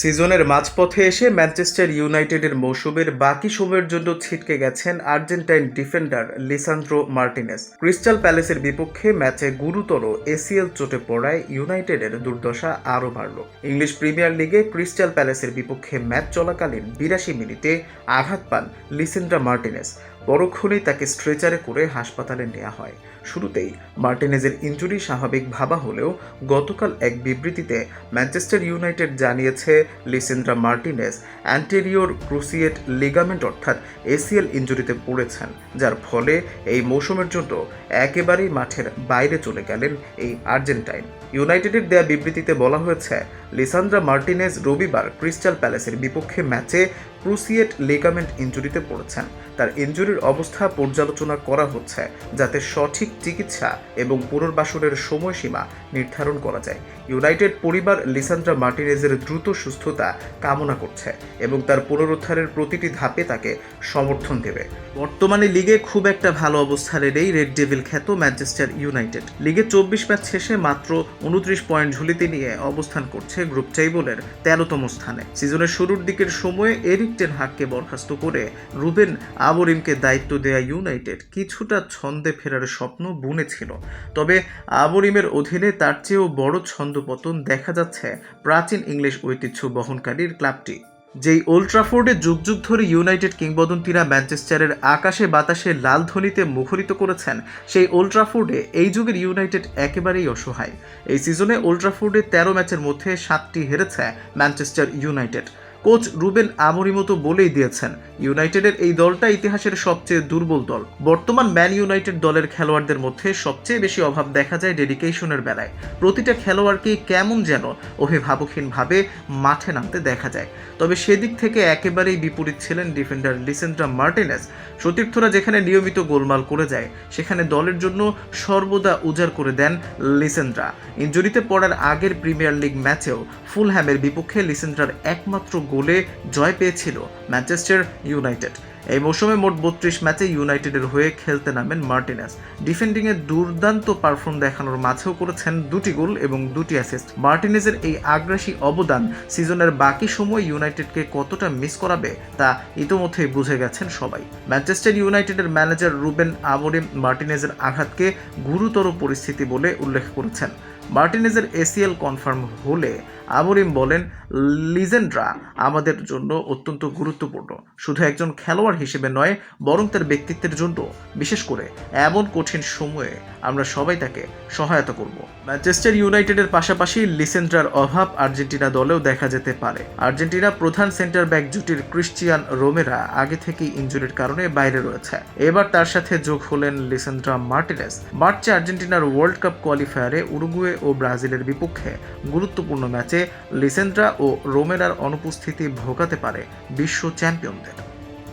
সিজনের মাঝপথে এসে ম্যানচেস্টার ইউনাইটেডের মৌসুমের বাকি সময়ের জন্য ছিটকে গেছেন Argentine defender Lisandro Martinez. Crystal প্যালেসের বিপক্ষে ম্যাচে গুরুতর এসিএল চোটে পড়ায় ইউনাইটেডের দুর্দশা আরও বাড়ল। ইংলিশ প্রিমিয়ার লিগে ক্রিস্টাল প্যালেসের বিপক্ষে ম্যাচ চলাকালীন বিরাশি মিনিটে আঘাত পান লিসেন্ড্রা মার্টিনেস। পরক্ষণেই তাকে স্ট্রেচারে করে হাসপাতালে নেওয়া হয়। শুরুতেই মার্টিনেজের ইঞ্জুরি স্বাভাবিক ভাবা হলেও গতকাল এক বিবৃতিতে ম্যানচেস্টার ইউনাইটেড জানিয়েছে, Lisandro Martinez anterior cruciate ligament অর্থাৎ এসিএল ইঞ্জুরিতে পড়েছেন, যার ফলে এই মৌসুমের জন্য একেবারেই মাঠের বাইরে চলে গেলেন এই আর্জেন্টাইন। ইউনাইটেডের দেয়া বিবৃতিতে বলা হয়েছে, লিসান্দ্রা মার্টিনেজ রবিবার ক্রিস্টাল প্যালেসের বিপক্ষে ম্যাচে ক্রুসিয়েট লিগামেন্ট ইঞ্জুরিতে পড়েছেন। তার ইঞ্জুরির অবস্থা পর্যালোচনা করা হচ্ছে যাতে সঠিক চিকিৎসা এবং পুনর্বাসনের সময়সীমা নির্ধারণ করা যায়। ইউনাইটেড পরিবার লিসান্দ্রা মার্টিনেজের দ্রুত সুস্থতা কামনা করছে এবং তার পুনরুদ্ধারের প্রতিটি ধাপে তাকে সমর্থন দেবে। বর্তমানে লিগে খুব একটা ভালো অবস্থানে নেই রেড ডেভিল খ্যাত ম্যানচেস্টার ইউনাইটেড। লিগে চব্বিশ ম্যাচ শেষে মাত্র উনত্রিশ পয়েন্ট ঝুলিতে নিয়ে অবস্থান করছে গ্রুপ টেবলের তেরোতম স্থানে। সিজনের শুরুর দিকের সময়ে এরিক টেন হাককে বরখাস্ত করে রুবেন আবরিমকে দায়িত্ব দেয়া ইউনাইটেড কিছুটা ছন্দে ফেরার স্বপ্ন বুনেছিল। তবে আবরিমের অধীনে তার চেয়েও বড় ছন্দপতন দেখা যাচ্ছে প্রাচীন ইংলিশ ঐতিহ্য বহনকারীর ক্লাবটি। যেই ওল্ট্রাফোর্ডে যুগ যুগ ধরে ইউনাইটেড কিংবদন্তিরা ম্যানচেস্টারের আকাশে বাতাসে লাল ধ্বনিতে মুখরিত করেছেন, সেই ওল্ট্রাফোর্ডে এই যুগের ইউনাইটেড একেবারেই অসহায়। এই সিজনে ওল্ড ট্রাফোর্ডে তেরো ম্যাচের মধ্যে সাতটি হেরেছে Manchester United. Coach Ruben Amorim মতো বলেই দিয়েছেন, ইউনাইটেডের এই দলটা ইতিহাসের সবচেয়ে দুর্বল দল। বর্তমান ম্যান ইউনাইটেড দলের খেলোয়াড়দের মধ্যে সবচেয়ে বেশি অভাব দেখা যায় ডেডিকেশনের বেলায়। প্রতিটা খেলোয়াড়কে কেমন যেন অভিভাবকহীনভাবে মাঠে নামতে দেখা যায়। তবে সেদিক থেকে একেবারেই বিপরীত ছিলেন ডিফেন্ডার লিসেন্ড্রা মার্টিনেস। সতীর্থরা যেখানে নিয়মিত গোলমাল করে যায়, সেখানে দলের জন্য সর্বদা উজাড় করে দেন লিসেন্ড্রা। ইঞ্জুরিতে পড়ার আগের প্রিমিয়ার লিগ ম্যাচেও ফুলহ্যামের বিপক্ষে লিসেন্ড্রার একমাত্র গোলে জয় পেয়েছিল ম্যানচেস্টার ইউনাইটেড। এই মৌসুমে মোট বত্রিশ ম্যাচে ইউনাইটেডের হয়ে খেলতে নামেন মার্টিনেস। ডিফেন্ডিংয়ে দুর্দান্ত পারফর্ম দেখানোর মাঝেও করেছেন দুটি গোল এবং দুটি অ্যাসিস্ট মার্টিনেজের এই আগ্রাসী অবদান সিজনের বাকি সময় ইউনাইটেডকে কতটা মিস করাবে তা ইতোমধ্যেই বুঝে গেছেন সবাই। ম্যানচেস্টার ইউনাইটেডের ম্যানেজার রুবেন আমরিম মার্টিনেজের আঘাতকে গুরুতর পরিস্থিতি বলে উল্লেখ করেছেন। মার্টিনেজের এসিএল কনফার্ম হলে আমরিম বলেন, লিজেন্ডরা আমাদের জন্য অত্যন্ত গুরুত্বপূর্ণ। শুধু একজন খেলোয়াড় হিসেবে নয়, বরং তার ব্যক্তিত্বের জন্য। বিশেষ করে এমন কঠিন সময়ে আমরা সবাই তাকে সহায়তা করব। ম্যানচেস্টার ইউনাইটেডের পাশাপাশি লিসেন্ড্রার অভাব আর্জেন্টিনা দলেও দেখা যেতে পারে। আর্জেন্টিনা প্রধান সেন্টার ব্যাক জুটির ক্রিশ্চিয়ান রোমেরা আগে থেকেই ইঞ্জুরির কারণে বাইরে রয়েছে। এবার তার সাথে যোগ হলেন লিসেন্ড্রা মার্টিনেস মার্চে আর্জেন্টিনার ওয়ার্ল্ড কাপ কোয়ালিফায়ারে উরুগুয়ে ও ব্রাজিলের বিপক্ষে গুরুত্বপূর্ণ ম্যাচে লিসেন্ড্রা ও রোমেরার অনুপস্থিতি ভোগাতে পারে বিশ্ব চ্যাম্পিয়নদের।